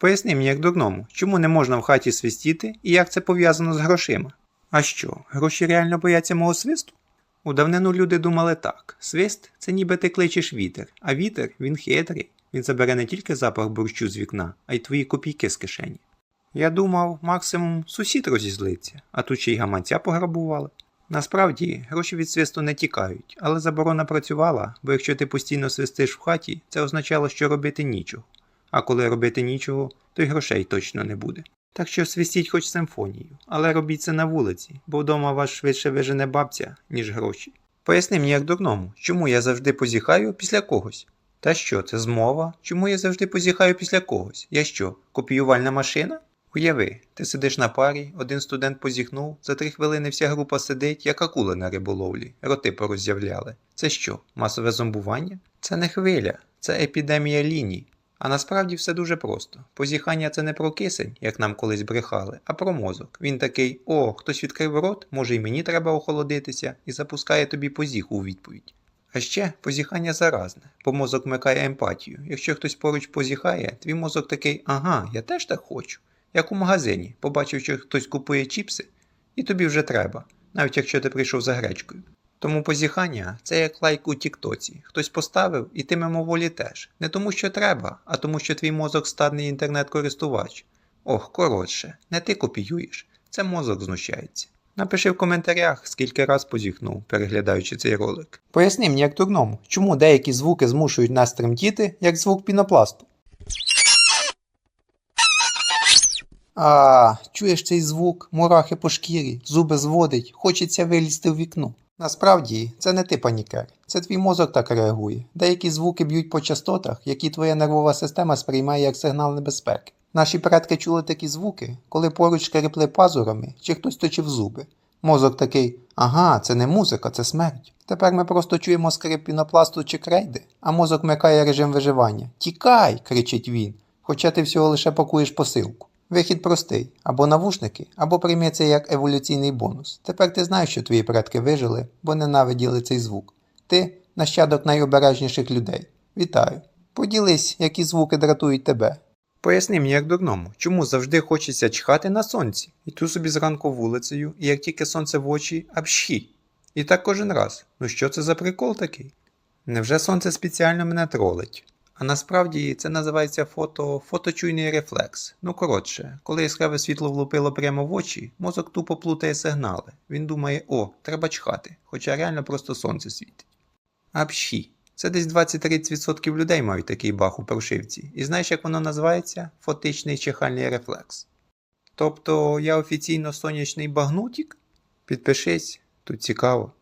Поясни мені як дурному, чому не можна в хаті свистіти і як це пов'язано з грошима? А що, гроші реально бояться мого свисту? У давнину люди думали так: свист це ніби ти кличеш вітер, а вітер він хитрий. Він забере не тільки запах борщу з вікна, а й твої копійки з кишені. Я думав, максимум сусід розізлиться, а тут ще й гаманця пограбували. Насправді, гроші від свисту не тікають, але заборона працювала, бо якщо ти постійно свистиш в хаті, це означало, що робити нічого. А коли робити нічого, то й грошей точно не буде. Так що свистіть хоч симфонію, але робіть це на вулиці, бо вдома вас швидше вижене бабця, ніж гроші. Поясни мені як дурному, чому я завжди позіхаю після когось? Та що, це змова? Чому я завжди позіхаю після когось? Я що, копіювальна машина? Уяви, ти сидиш на парі, один студент позіхнув, за три хвилини вся група сидить, як акули на риболовлі, роти пороззявляли. Це що, масове зомбування? Це не хвиля, це епідемія ліній. А насправді все дуже просто. Позіхання це не про кисень, як нам колись брехали, а про мозок. Він такий: о, хтось відкрив рот, може й мені треба охолодитися, і запускає тобі позіху у відповідь. А ще позіхання заразне, бо мозок вмикає емпатію. Якщо хтось поруч позіхає, твій мозок такий, ага, я теж так хочу. Як у магазині, побачив, що хтось купує чіпси, і тобі вже треба, навіть якщо ти прийшов за гречкою. Тому позіхання це як лайк у Тіктоці. Хтось поставив, і ти мимоволі теж. Не тому, що треба, а тому, що твій мозок стадний інтернет-користувач. Ох, коротше, не ти копіюєш, це мозок знущається. Напиши в коментарях, скільки раз позіхнув, переглядаючи цей ролик. Поясни мені як дурному, чому деякі звуки змушують нас тремтіти, як звук пінопласту. А, чуєш цей звук, мурахи по шкірі, зуби зводить, хочеться вилізти в вікно. Насправді, це не ти панікер, це твій мозок так реагує. Деякі звуки б'ють по частотах, які твоя нервова система сприймає як сигнал небезпеки. Наші предки чули такі звуки, коли поруч скрипли пазурами чи хтось точив зуби. Мозок такий, ага, це не музика, це смерть. Тепер ми просто чуємо скрип пінопласту чи крейди, а мозок микає режим виживання. Тікай! кричить він, хоча ти всього лише пакуєш посилку. Вихід простий: або навушники, або прийми це як еволюційний бонус. Тепер ти знаєш, що твої предки вижили, бо ненавиділи цей звук. Ти нащадок найобережніших людей. Вітаю. Поділись, які звуки дратують тебе. Поясни мені як дурному, чому завжди хочеться чхати на сонці. Йду собі зранку вулицею, і як тільки сонце в очі, апшхі. І так кожен раз. Ну що це за прикол такий? Невже сонце спеціально мене тролить? А насправді це називається фото фоточуйний рефлекс. Ну коротше, коли яскраве світло влупило прямо в очі, мозок тупо плутає сигнали. Він думає, о, треба чхати, хоча реально просто сонце світить. Апші. Це десь 20-30% людей мають такий бах у прошивці. І знаєш, як воно називається? Фотичний чихальний рефлекс. Тобто я офіційно сонячний багнутік? Підпишись, тут цікаво.